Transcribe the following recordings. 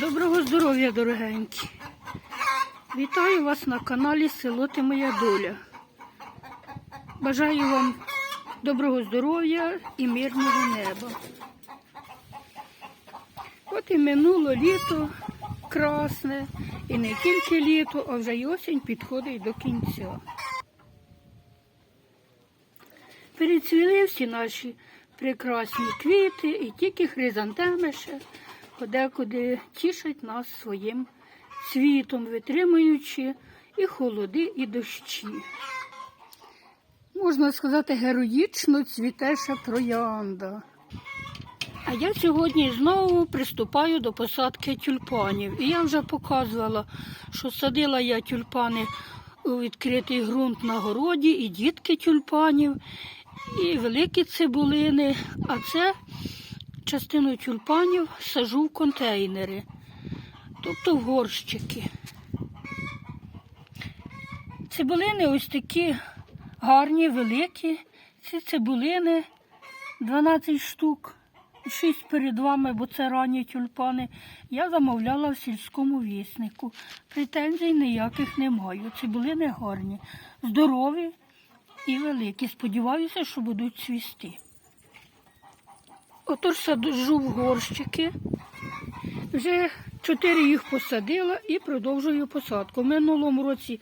Доброго здоров'я, дорогенькі. Вітаю вас на каналі Село Ти Моя Доля. Бажаю вам доброго здоров'я і мирного неба. От і минуло літо красне, і не тільки літо, а вже й осінь підходить до кінця. Перецвіли всі наші прекрасні квіти і тільки хризантеми ще подекуди тішать нас своїм світом, витримуючи і холоди, і дощі. Можна сказати, героїчно цвітеша троянда. А я сьогодні знову приступаю до посадки тюльпанів. І я вже показувала, що садила я тюльпани у відкритий ґрунт на городі, і дітки тюльпанів, і великі цибулини. А це частину тюльпанів сажу в контейнери, тобто в горщики. Цибулини ось такі гарні, великі. Ці цибулини 12 штук. 6 перед вами, бо це ранні тюльпани. Я замовляла в сільському віснику. Претензій ніяких не маю. Цибулини гарні, здорові і великі. Сподіваюся, що будуть цвісти. Отож саджу в горщики. Вже чотири їх посадила і продовжую посадку. В минулому році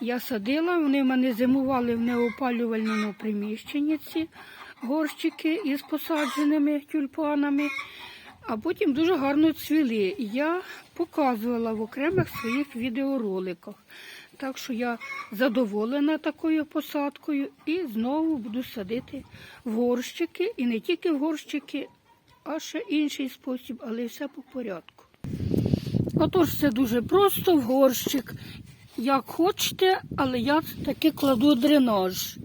я садила, вони в мене зимували в неопалювальному приміщенні ці горщики із посадженими тюльпанами, а потім дуже гарно цвіли. Я показувала в окремих своїх відеороликах. Так що я задоволена такою посадкою і знову буду садити в горщики. І не тільки в горщики, а ще інший спосіб, але все по порядку. Отож, це дуже просто в горщик. Як хочете, але я таки кладу дренаж.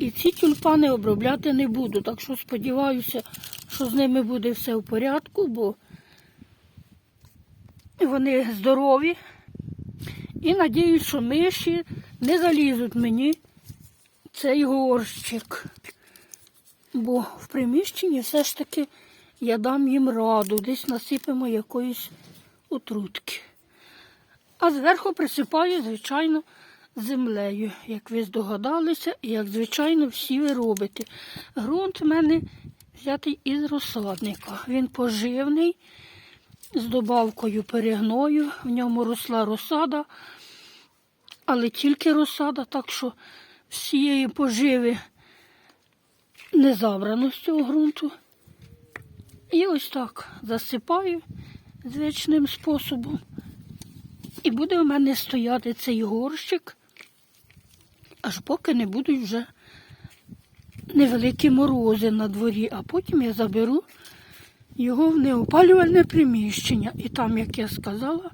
І ці тюльпани обробляти не буду, так що сподіваюся, що з ними буде все в порядку, бо вони здорові. І надіюсь, що миші не залізуть мені цей горщик. Бо в приміщенні все ж таки я дам їм раду, десь насипемо якоїсь отрутки. А зверху присипаю, звичайно, землею, як ви здогадалися, і як, звичайно, всі ви робите. Грунт в мене взятий із розсадника. Він поживний, з добавкою перегною. В ньому росла розсада, але тільки розсада, так що всієї поживи не забрано з цього ґрунту. І ось так засипаю звичним способом. І буде в мене стояти цей горщик, аж поки не будуть вже невеликі морози на дворі, а потім я заберу його в неопалювальне приміщення. І там, як я сказала,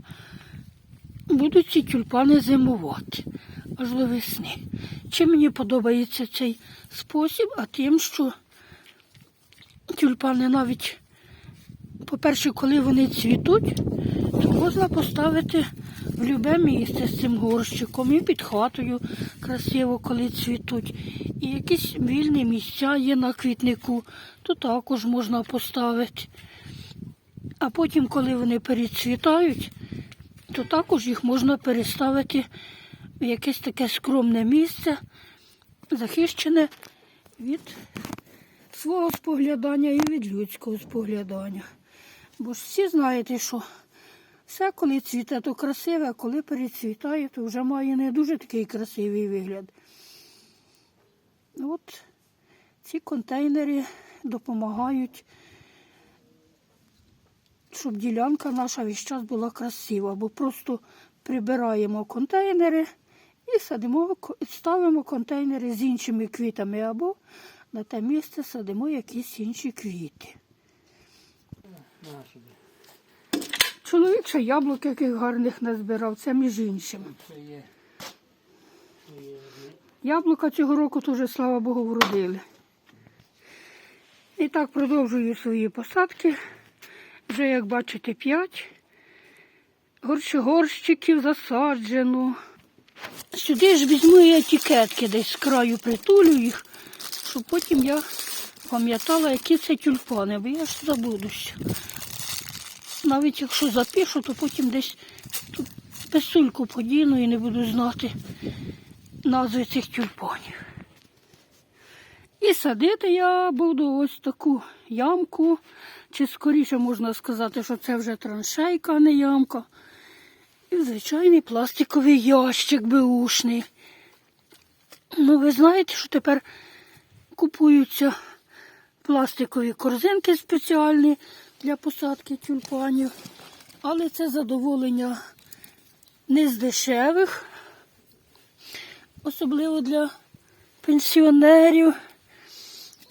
будуть ці тюльпани зимувати аж до весни. Чим мені подобається цей спосіб, а тим, що тюльпани навіть, по-перше, коли вони цвітуть, то можна поставити в любе місце з цим горщиком і під хатою красиво, коли цвітуть. І якісь вільні місця є на квітнику, то також можна поставити. А потім, коли вони перецвітають, то також їх можна переставити в якесь таке скромне місце, захищене від свого споглядання і від людського споглядання. Бо ж всі знаєте, що все, коли цвіте, то красиве, а коли перецвітає, то вже має не дуже такий красивий вигляд. От ці контейнери допомагають, щоб ділянка наша весь час була красива, бо просто прибираємо контейнери і садимо, ставимо контейнери з іншими квітами або на те місце садимо якісь інші квіти. Чоловік ще яблук яких гарних назбирав, це між іншим. Яблука цього року теж, слава Богу, вродили. І так продовжую свої посадки. Вже, як бачите, 5 горщиків засаджено. Сюди ж візьму і етикетки десь з краю притулю їх, щоб потім я пам'ятала, які це тюльпани, бо я ж забудуся. Навіть якщо запишу, то потім десь писульку подіну і не буду знати назви цих тюльпанів. І садити я буду ось таку ямку, чи скоріше можна сказати, що це вже траншейка, а не ямка. І звичайний пластиковий ящик беушний. Ну, ви знаєте, що тепер купуються пластикові корзинки спеціальні для посадки тюльпанів. Але це задоволення не з дешевих, особливо для пенсіонерів.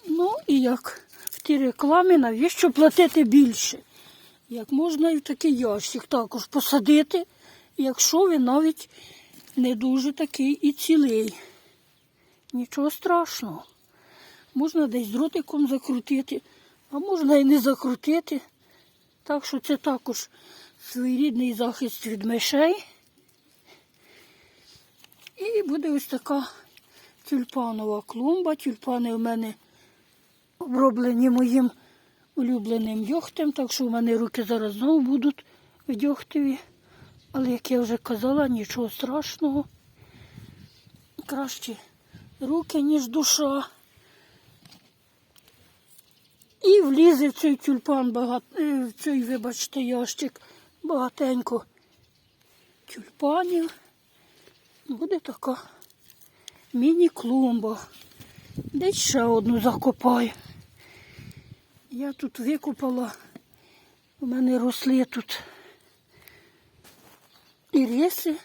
Ну і як в тій рекламі, навіщо платити більше? Як можна і в такий ящик також посадити, якщо він навіть не дуже такий і цілий. Нічого страшного. Можна десь дротиком закрутити, а можна і не закрутити. Так що це також своєрідний захист від мишей. І буде ось така тюльпанова клумба. Тюльпани у мене оброблені моїм улюбленим дьогтем, так що у мене руки зараз знову будуть в дьогтеві. Але, як я вже казала, нічого страшного. Краще руки, ніж душа. І влізе в цей тюльпан багато, в цей, вибачте, ящик багатенько тюльпанів. Буде така міні-клумба. Десь ще одну закопаю. Я тут викопала, у мене росли тут іриси.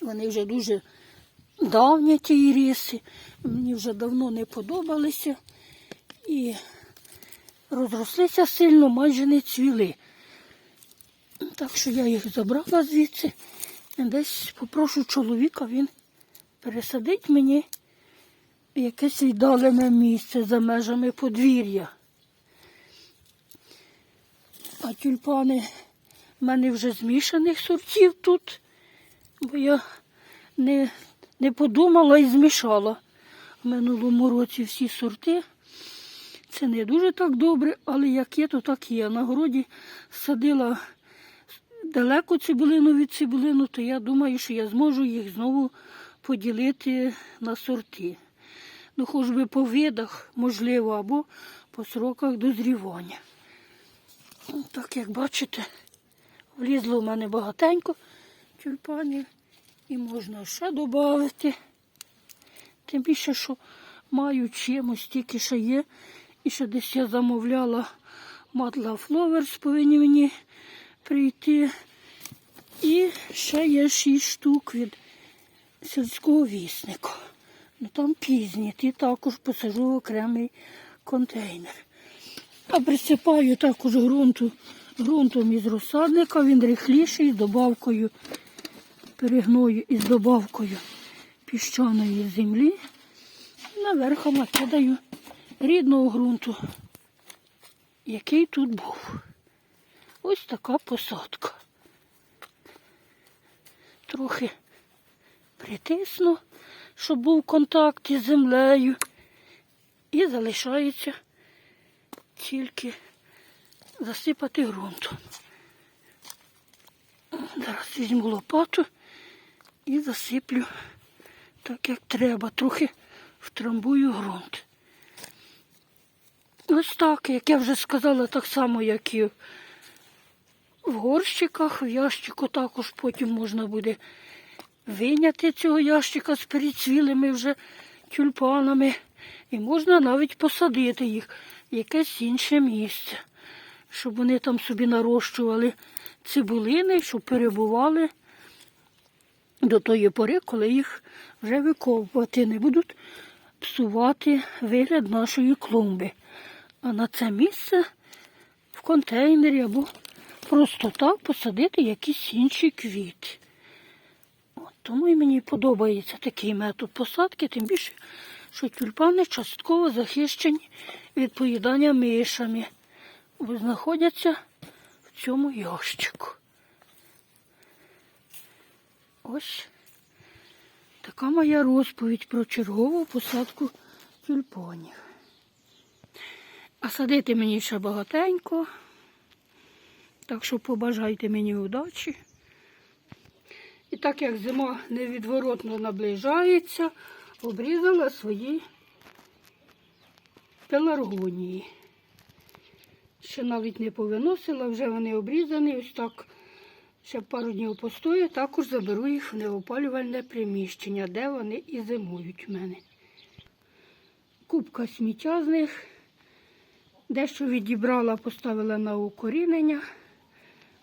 Вони вже дуже давні ті іриси. Мені вже давно не подобалися. І розрослися сильно, майже не цвіли. Так що я їх забрала звідси. Десь попрошу чоловіка, він пересадить мені якесь віддалене місце за межами подвір'я. А тюльпани в мене вже змішаних сортів тут, бо я не, не подумала і змішала в минулому році всі сорти. Це не дуже так добре, але як є, то так є. На городі садила далеко цибулину від цибулину, то я думаю, що я зможу їх знову поділити на сорти. Ну, хоч би по видах, можливо, або по сроках дозрівання. Так як бачите, влізло в мене багатенько тюльпанів і можна ще додати. Тим більше, що маю чимось, тільки ще є. І ще десь я замовляла матла Фловерс, повинні мені прийти. І ще є шість штук від сільського вісника. Ну там пізні, ті також посажу в окремий контейнер. А присипаю також ґрунту, ґрунтом із розсадника, він рихліший з добавкою перегною із добавкою піщаної землі. Наверху накидаю рідного ґрунту, який тут був. Ось така посадка. Трохи притисну, щоб був контакт із землею. І залишається тільки засипати ґрунтом. Зараз візьму лопату і засиплю так, як треба. Трохи втрамбую ґрунт. Ось так, як я вже сказала, так само, як і в горщиках. В ящику також потім можна буде виняти цього ящика з перецвілими вже тюльпанами. І можна навіть посадити їх в якесь інше місце, щоб вони там собі нарощували цибулини, щоб перебували до тої пори, коли їх вже викопувати не будуть псувати вигляд нашої клумби. А на це місце в контейнері або просто так посадити якісь інші квіти. От, тому і мені подобається такий метод посадки, тим більше, що тюльпани частково захищені від поїдання мишами, бо знаходяться в цьому ящику. Ось така моя розповідь про чергову посадку тюльпанів. А садити мені ще багатенько. Так що побажайте мені удачі. І так як зима невідворотно наближається, обрізала свої пеларгонії. Ще навіть не повиносила, вже вони обрізані. Ось так ще пару днів постою, також заберу їх в неопалювальне приміщення, де вони і зимують в мене. Купка сміття з них. Дещо відібрала, поставила на укорінення,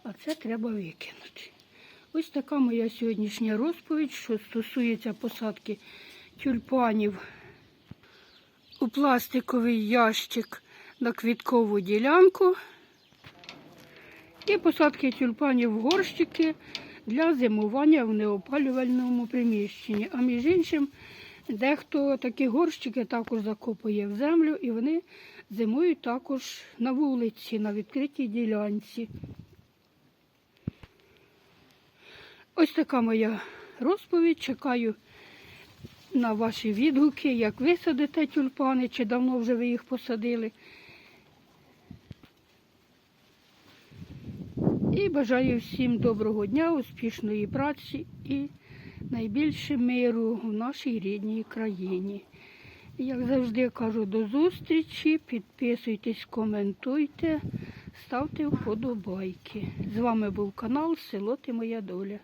а це треба викинути. Ось така моя сьогоднішня розповідь, що стосується посадки тюльпанів у пластиковий ящик на квіткову ділянку і посадки тюльпанів в горщики для зимування в неопалювальному приміщенні. А між іншим, дехто такі горщики також закопує в землю і вони зимують також на вулиці, на відкритій ділянці. Ось така моя розповідь. Чекаю на ваші відгуки, як ви садите тюльпани, чи давно вже ви їх посадили. І бажаю всім доброго дня, успішної праці і найбільше миру в нашій рідній країні. Як завжди кажу, до зустрічі. Підписуйтесь, коментуйте, ставте вподобайки. З вами був канал Село Ти Моя Доля.